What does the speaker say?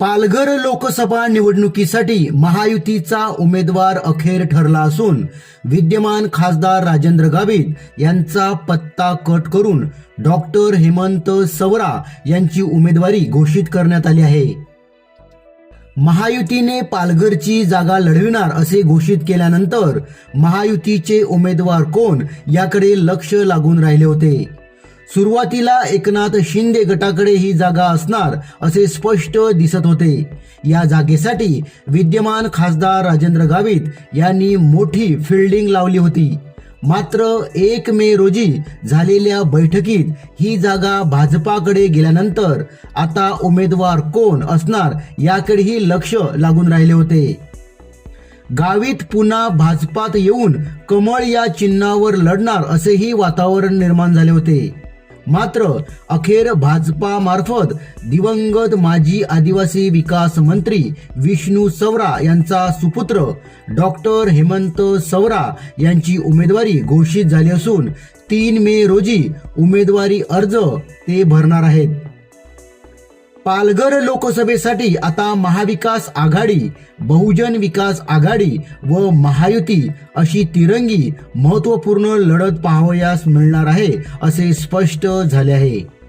पालघर लोकसभा निवडणुकीसाठी महायुतीचा उमेदवार अखेर ठरला असून विद्यमान खासदार राजेंद्र गावित यांचा पत्ता कट करून डॉक्टर हेमंत सवरा यांची उमेदवारी घोषित करण्यात आली आहे. महायुतीने पालघरची जागा लढविणार असे घोषित केल्यानंतर महायुतीचे उमेदवार कोण याकडे लक्ष लागून राहिले होते. सुरुवातीला एकनाथ शिंदे गटाकडे ही जागा असणार असे स्पष्ट दिसत होते. या जागेसाठी विद्यमान खासदार राजेंद्र गावित यांनी मोठी फिल्डिंग लावली होती. मात्र एक मे रोजी झालेल्या बैठकीत ही जागा भाजपाकडे गेल्यानंतर आता उमेदवार कोण असणार याकडेही लक्ष लागून राहिले होते. गावित पुन्हा भाजपात येऊन कमळ या चिन्हावर लढणार असेही वातावरण निर्माण झाले होते. मात्र अखेर भाजपा मार्फत दिवंगत माजी आदिवासी विकास मंत्री विष्णू सवरा यांचा सुपुत्र डॉक्टर हेमंत सवरा यांची उमेदवारी घोषित झाली असून तीन मे रोजी उमेदवारी अर्ज ते भरणार आहेत. पालघर लोकसभेसाठी आता महाविकास आघाडी बहुजन विकास आघाडी व महायुती अशी तिरंगी महत्त्वपूर्ण लढत पाहावयास मिळणार आहे असे स्पष्ट झाले आहे.